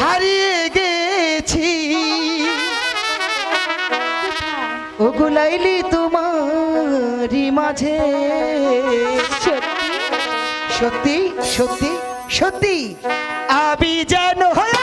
হারিয়ে গেছি। তোমারি মাঝে। সত্যি সত্যি সত্যি। আমি যেন হয়